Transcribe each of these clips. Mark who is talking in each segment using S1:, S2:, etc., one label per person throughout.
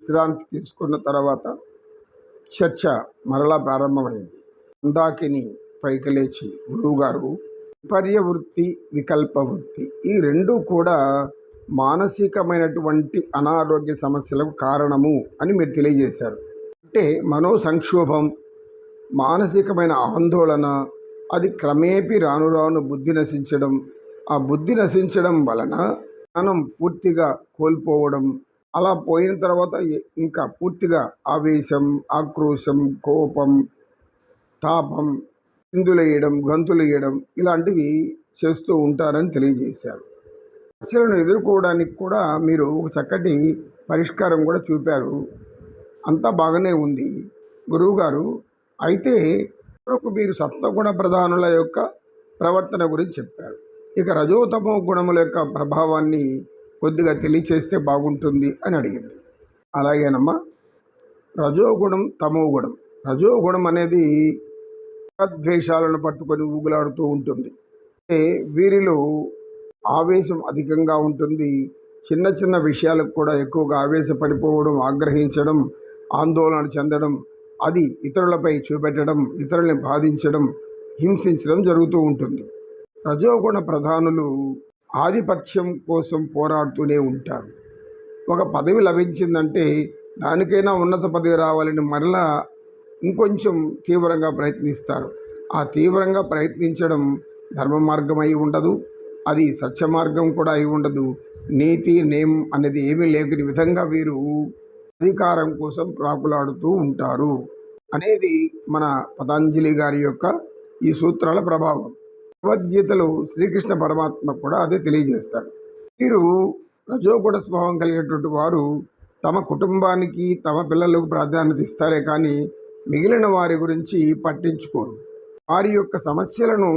S1: విశ్రాంతి తీసుకున్న తర్వాత చర్చ మరలా ప్రారంభమైంది. అందాకిని పైకి లేచి గురువుగారు పర్యవృత్తి వికల్ప వృత్తి ఈ రెండు కూడా మానసికమైనటువంటి అనారోగ్య సమస్యలకు కారణము అని మీరు తెలియజేశారు. అంటే మనో సంక్షోభం మానసికమైన ఆందోళన అది క్రమేపీ రాను రాను బుద్ధి నశించడం. ఆ బుద్ధి నశించడం వలన మనం పూర్తిగా కోల్పోవడం అలా పోయిన తర్వాత ఇంకా పూర్తిగా ఆవేశం ఆక్రోశం కోపం తాపం చిందులేయడం గంతులేయడం ఇలాంటివి చేస్తూ ఉంటారని తెలియజేశారు. సమస్యలను ఎదుర్కోవడానికి కూడా మీరు ఒక చక్కటి పరిష్కారం కూడా చూపారు. అంతా బాగానే ఉంది. గురువుగారు అయితే మరొక మీరు సత్వగుణ ప్రధానుల యొక్క ప్రవర్తన గురించి చెప్పారు. ఇక రజోతమ గుణముల యొక్క ప్రభావాన్ని కొద్దిగా తెలియచేస్తే బాగుంటుంది అని అడిగింది. అలాగేనమ్మా రజోగుణం తమో గుణం రజోగుణం అనేది ద్వేషాలను పట్టుకొని ఊగులాడుతూ ఉంటుంది. వీరిలో ఆవేశం అధికంగా ఉంటుంది. చిన్న చిన్న విషయాలకు కూడా ఎక్కువగా ఆవేశపడిపోవడం ఆగ్రహించడం ఆందోళన చెందడం అది ఇతరులపై చూపెట్టడం ఇతరుల్ని బాధించడం హింసించడం జరుగుతూ ఉంటుంది. రజోగుణ ప్రధానులు ఆధిపత్యం కోసం పోరాడుతూనే ఉంటారు. ఒక పదవి లభించిందంటే దానికైనా ఉన్నత పదవి రావాలని మరలా ఇంకొంచెం తీవ్రంగా ప్రయత్నిస్తారు. ఆ తీవ్రంగా ప్రయత్నించడం ధర్మ మార్గం అయి ఉండదు. అది సత్య మార్గం కూడా అయి ఉండదు. నీతి నేమ్ అనేది ఏమీ లేని విధంగా వీరు అధికారం కోసం ప్రాకులాడుతూ ఉంటారు. అనేది మన పతంజలి గారి యొక్క ఈ సూత్రాల ప్రభావం. భగవద్గీతలో శ్రీకృష్ణ పరమాత్మ కూడా అదే తెలియజేస్తాడు. వీరు రజోగుణ స్వభావం కలిగినటువంటి వారు తమ కుటుంబానికి తమ పిల్లలకు ప్రాధాన్యత ఇస్తారే కానీ మిగిలిన వారి గురించి పట్టించుకోరు. వారి యొక్క సమస్యలను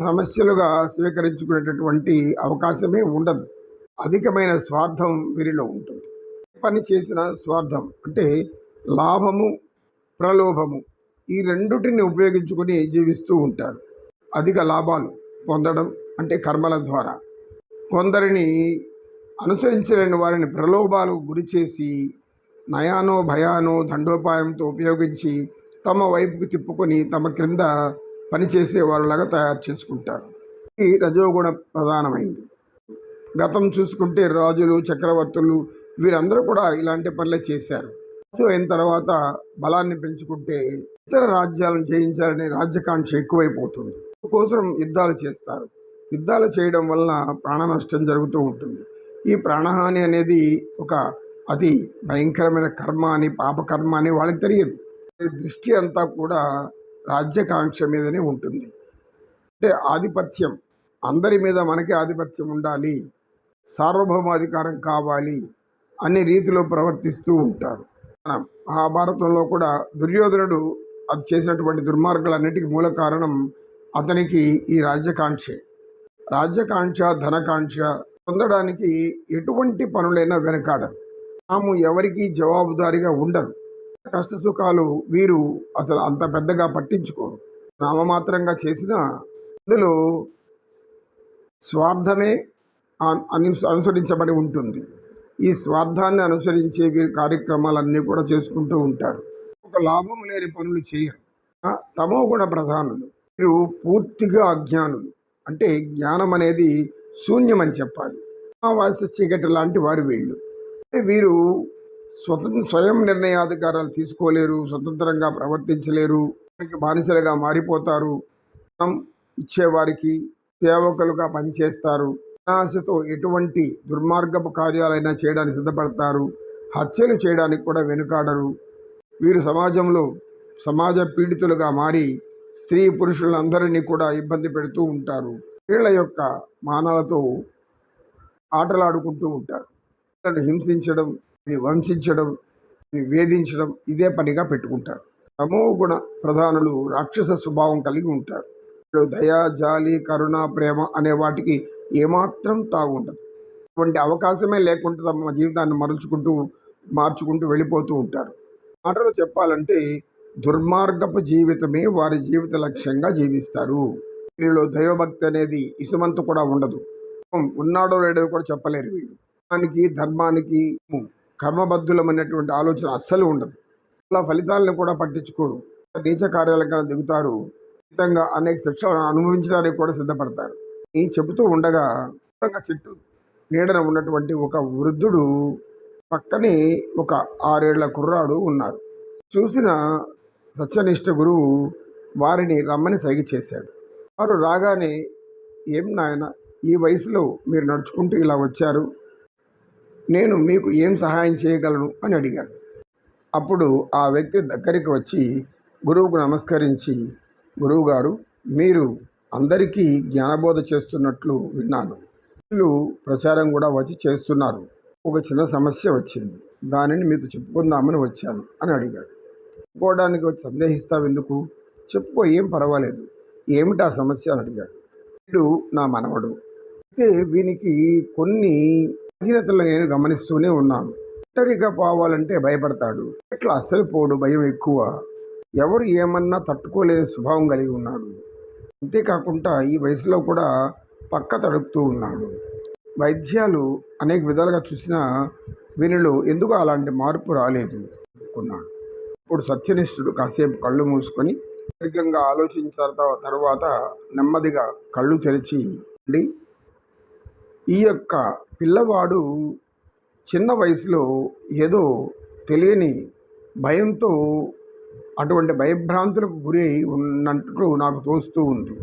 S1: సమస్యలుగా స్వీకరించుకునేటటువంటి అవకాశమే ఉండదు. అధికమైన స్వార్థం వీరిలో ఉంటుంది. పని చేసిన స్వార్థం అంటే లాభము ప్రలోభము ఈ రెండుటిని ఉపయోగించుకొని జీవిస్తూ ఉంటారు. అధిక లాభాలు పొందడం అంటే కర్మల ద్వారా. కొందరిని అనుసరించలేని వారిని ప్రలోభాలకు గురి చేసి నయానో భయానో దండోపాయంతో ఉపయోగించి తమ వైపుకు తిప్పుకొని తమ క్రింద పనిచేసే వారిలాగా తయారు చేసుకుంటారు. ఇది రజోగుణ ప్రధానమైంది. గతం చూసుకుంటే రాజులు చక్రవర్తులు వీరందరూ కూడా ఇలాంటి పనులే చేశారు. అయిన తర్వాత బలాన్ని పెంచుకుంటే ఇతర రాజ్యాలను జయించాలనే రాజ్యకాంక్ష ఎక్కువైపోతుంది. కోసం యుద్ధాలు చేస్తారు. యుద్ధాలు చేయడం వలన ప్రాణ నష్టం జరుగుతూ ఉంటుంది. ఈ ప్రాణహాని అనేది ఒక అతి భయంకరమైన కర్మ అని పాపకర్మ అని వాళ్ళకి తెలియదు. దృష్టి అంతా కూడా రాజ్యకాంక్ష మీదనే ఉంటుంది. అంటే ఆధిపత్యం అందరి మీద మనకే ఆధిపత్యం ఉండాలి సార్వభౌమాధికారం కావాలి అనే రీతిలో ప్రవర్తిస్తూ ఉంటారు. మన మహాభారతంలో కూడా దుర్యోధనుడు అది చేసినటువంటి దుర్మార్గులన్నిటికీ మూల కారణం అతనికి ఈ రాజ్యకాంక్షే. రాజ్యకాంక్ష ధనకాంక్ష పొందడానికి ఎటువంటి పనులైనా వెనకాడరు. తాము ఎవరికీ జవాబుదారిగా ఉండరు. కష్ట సుఖాలు వీరు అసలు అంత పెద్దగా పట్టించుకోరు. నామమాత్రంగా చేసిన అందులో స్వార్థమే అను- అనుసరించబడి ఉంటుంది. ఈ స్వార్థాన్ని అనుసరించే కార్యక్రమాలన్నీ కూడా చేసుకుంటూ ఉంటారు. ఒక లాభం లేని పనులు చేయరు. తమో గుణ ప్రధానులు. వీరు పూర్తిగా అజ్ఞానులు. అంటే జ్ఞానం అనేది శూన్యమని చెప్పాలి. అమావాస్య చీకటి లాంటి వారు వీళ్ళు. అంటే వీరు స్వతంత్ర స్వయం నిర్ణయాధికారాలు తీసుకోలేరు స్వతంత్రంగా ప్రవర్తించలేరు బానిసలుగా మారిపోతారు ఇచ్చేవారికి సేవకులుగా పనిచేస్తారు ఆశతో ఎటువంటి దుర్మార్గపు కార్యాలైనా చేయడానికి సిద్ధపడతారు హత్యలు చేయడానికి కూడా వెనుకాడరు. వీరు సమాజంలో సమాజ పీడితులుగా మారి స్త్రీ పురుషులందరినీ కూడా ఇబ్బంది పెడుతూ ఉంటారు. స్త్రీల యొక్క మానాలతో ఆటలాడుకుంటూ ఉంటారు. పిల్లలను హింసించడం వంశించడం వేధించడం ఇదే పనిగా పెట్టుకుంటారు. తమో గుణ ప్రధానులు రాక్షస స్వభావం కలిగి ఉంటారు. దయా దయ జాలి కరుణ ప్రేమ అనే వాటికి ఏమాత్రం తాగుంటుంది అటువంటి అవకాశమే లేకుండా తమ జీవితాన్ని మరల్చుకుంటూ మార్చుకుంటూ వెళ్ళిపోతూ ఉంటారు. మాటలు చెప్పాలంటే దుర్మార్గపు జీవితమే వారి జీవిత లక్ష్యంగా జీవిస్తారు. వీళ్ళలో దైవభక్తి అనేది ఇసుమంత కూడా ఉండదు. ఉన్నాడో లేడో కూడా చెప్పలేరు వీళ్ళు. దానికి ధర్మానికి కర్మబద్ధులమైనటువంటి ఆలోచన అస్సలు ఉండదు. అలా ఫలితాలను కూడా పట్టించుకోరు. నీచ కార్యాలకైనా దిగుతారు. ఖచ్చితంగా అనేక శిక్షలను అనుభవించడానికి కూడా సిద్ధపడతారు. ఈ చెబుతూ ఉండగా చెట్టు నీడన ఉన్నటువంటి ఒక వృద్ధుడు పక్కనే ఒక ఆరేళ్ళ కుర్రాడు ఉన్నారు. చూసిన సత్యనిష్ట గురువు వారిని రమ్మని సైగ చేశాడు. వారు రాగానే ఏం నాయన ఈ వయసులో మీరు నడుచుకుంటూ ఇలా వచ్చారు? నేను మీకు ఏం సహాయం చేయగలను? అని అడిగాడు. అప్పుడు ఆ వ్యక్తి దగ్గరికి వచ్చి గురువుకు నమస్కరించి గురువుగారు మీరు అందరికీ జ్ఞానబోధ చేస్తున్నట్లు విన్నాను. వీళ్ళు ప్రచారం కూడా వచ్చి చేస్తున్నారు. ఒక చిన్న సమస్య వచ్చింది. దానిని మీతో చెప్పుకుందామని వచ్చాను అని అడిగాడు. చెప్పుకోవడానికి వచ్చి సందేహిస్తావు ఎందుకు? చెప్పుకో ఏం పర్వాలేదు. ఏమిటి ఆ సమస్య అని అడిగాడు. వీడు నా మనవడు. అయితే వీనికి కొన్ని బలహీనతలు నేను గమనిస్తూనే ఉన్నాను. ఒంటరిగా పోవాలంటే భయపడతాడు. ఎట్లా? అస్సలు పోడు భయం ఎక్కువ. ఎవరు ఏమన్నా తట్టుకోలేని స్వభావం కలిగి ఉన్నాడు. అంతేకాకుండా ఈ వయసులో కూడా పక్క తడుపుతూ ఉన్నాడు. వైద్యాలు అనేక విధాలుగా చూసినా వీనిలో ఎందుకు అలాంటి మార్పు రాలేదు? అనుకున్నాడు. ఇప్పుడు సత్యనిష్ఠుడు కాసేపు కళ్ళు మూసుకొని దీర్ఘంగా ఆలోచించిన తర్వాత నెమ్మదిగా కళ్ళు తెరిచి ఈ యొక్క పిల్లవాడు చిన్న వయసులో ఏదో తెలియని భయంతో అటువంటి భయభ్రాంతులకు గురి అయి నాకు తోస్తూ ఉంది.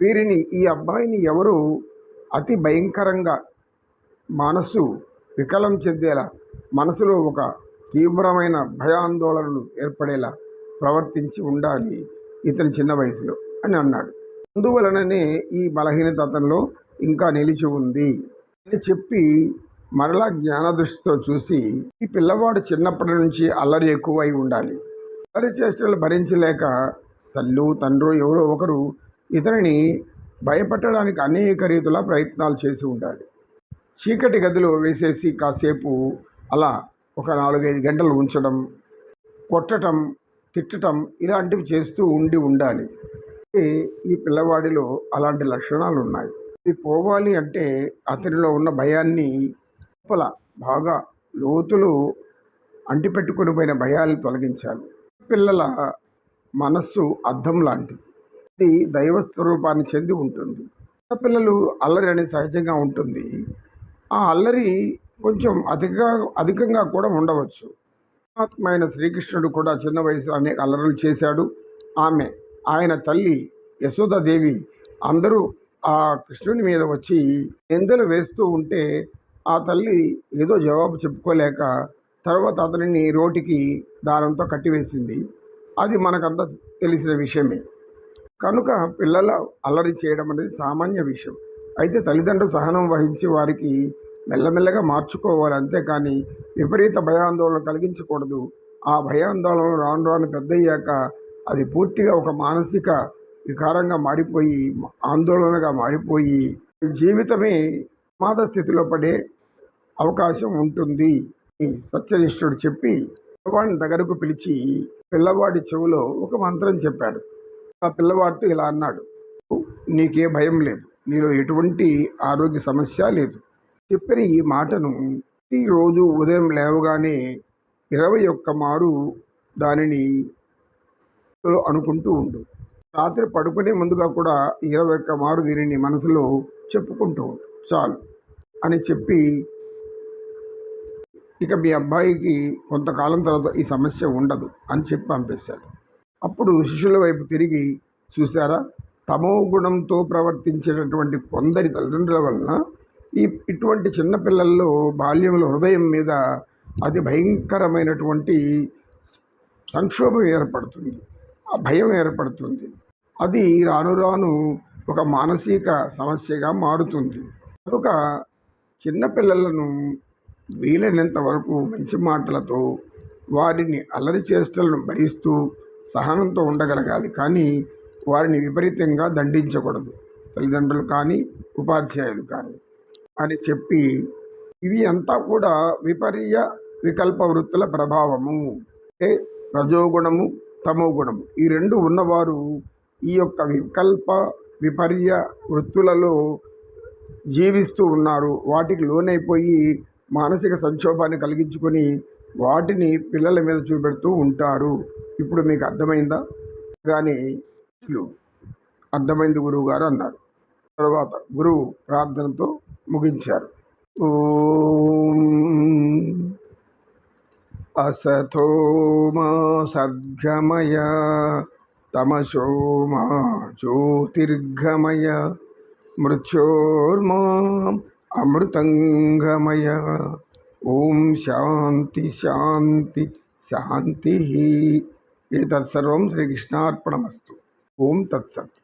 S1: వీరిని ఈ అబ్బాయిని ఎవరు అతి భయంకరంగా మనస్సు వికలం చెందేలా మనసులో ఒక తీవ్రమైన భయాందోళనలు ఏర్పడేలా ప్రవర్తించి ఉండాలి ఇతని చిన్న వయసులో అని అన్నాడు. అందువలననే ఈ బలహీనత అతనిలో ఇంకా నిలిచి ఉంది అని చెప్పి మరలా జ్ఞానదృష్టితో చూసి ఈ పిల్లవాడు చిన్నప్పటి నుంచి అల్లరి ఎక్కువై ఉండాలి. అల్లరి చేష్టలు భరించలేక తల్లు తండ్రు ఎవరో ఒకరు ఇతనిని భయపెట్టడానికి అనేక రీతుల ప్రయత్నాలు చేసి ఉండాలి. చీకటి గదిలో వేసేసి కాసేపు అలా ఒక నాలుగైదు గంటలు ఉంచడం కొట్టటం తిట్టటం ఇలాంటివి చేస్తూ ఉండి ఉండాలి. ఈ పిల్లవాడిలో అలాంటి లక్షణాలు ఉన్నాయి ఇవి పోవాలి అంటే అతనిలో ఉన్న భయాన్ని లోపల బాగా లోతులు అంటిపెట్టుకుని పోయిన భయాలను తొలగించాలి. పిల్లల మనస్సు అద్దం లాంటిది. ఇది దైవ స్వరూపాన్ని చెంది ఉంటుంది. పిల్లలు అల్లరి అనేది సహజంగా ఉంటుంది. ఆ అల్లరి కొంచెం అధిక అధికంగా కూడా ఉండవచ్చు. ఆత్మైన శ్రీకృష్ణుడు కూడా చిన్న వయసులో అనేక అల్లరులు చేశాడు. ఆమె ఆయన తల్లి యశోదాదేవి అందరూ ఆ కృష్ణుని మీద వచ్చి నిందలు వేస్తూ ఉంటే ఆ తల్లి ఏదో జవాబు చెప్పుకోలేక తర్వాత అతనిని రోటికి దారంతో కట్టివేసింది. అది మనకంతా తెలిసిన విషయమే. కనుక పిల్లల అల్లరి చేయడం అనేది సామాన్య విషయం. అయితే తల్లిదండ్రులు సహనం వహించి వారికి మెల్లమెల్లగా మార్చుకోవాలి అంతేకాని విపరీత భయాందోళన కలిగించకూడదు. ఆ భయాందోళన రాను రాను పెద్దయ్యాక అది పూర్తిగా ఒక మానసిక వికారంగా మారిపోయి ఆందోళనగా మారిపోయి జీవితమే ప్రమాద స్థితిలో పడే అవకాశం ఉంటుంది. అని సత్యనిష్ఠుడు చెప్పి పిల్లవాడిని దగ్గరకు పిలిచి పిల్లవాడి చెవిలో ఒక మంత్రం చెప్పాడు. ఆ పిల్లవాడితో ఇలా అన్నాడు. నీకే భయం లేదు. నీలో ఎటువంటి ఆరోగ్య సమస్య లేదు. చెప్పిన ఈ మాటను ప్రతిరోజు ఉదయం లేవగానే ఇరవై ఒక్క మారు దానిని అనుకుంటూ ఉండు. రాత్రి పడుకునే ముందుగా కూడా ఇరవై ఒక్క మారు దీనిని మనసులో చెప్పుకుంటూ ఉండు. చాలు అని చెప్పి ఇక మీ అబ్బాయికి కొంతకాలం తర్వాత ఈ సమస్య ఉండదు అని చెప్పి పంపేశాడు. అప్పుడు శిష్యుల వైపు తిరిగి చూసారా తమో గుణంతో ప్రవర్తించేటటువంటి కొందరి తల్లిదండ్రుల వలన ఈ ఇటువంటి చిన్నపిల్లల్లో బాల్యంలో హృదయం మీద అతి భయంకరమైనటువంటి సంక్షోభం ఏర్పడుతుంది. ఆ భయం ఏర్పడుతుంది. అది రాను రాను ఒక మానసిక సమస్యగా మారుతుంది. కనుక చిన్నపిల్లలను వీలైనంత వరకు మంచి మాటలతో వారిని అల్లరి చేష్టలను భరిస్తూ సహనంతో ఉండగలగాలి. కానీ వారిని విపరీతంగా దండించకూడదు. తల్లిదండ్రులు కానీ ఉపాధ్యాయులు కానీ. అని చెప్పి ఇవి అంతా కూడా విపర్య వికల్ప వృత్తుల ప్రభావము. అంటే రజోగుణము తమో గుణము ఈ రెండు ఉన్నవారు ఈ యొక్క వికల్ప విపర్య వృత్తులలో జీవిస్తూ ఉన్నారు. వాటికి లోనైపోయి మానసిక సంక్షోభాన్ని కలిగించుకొని వాటిని పిల్లల మీద చూపెడుతూ ఉంటారు. ఇప్పుడు మీకు అర్థమైందా? కానీ అర్థమైంది గురువు గారు అన్నారు. తర్వాత గురువు ప్రార్థనతో ముగించారు అసతో మా సద్గమయ తమసో మా జ్యోతిర్ఘమయ మృత్యోర్మా అమృతంగమయ ఓం శాంతి శాంతి శాంతి ఏతత్సర్వం శ్రీకృష్ణార్పణమస్తు ఓం తత్సత్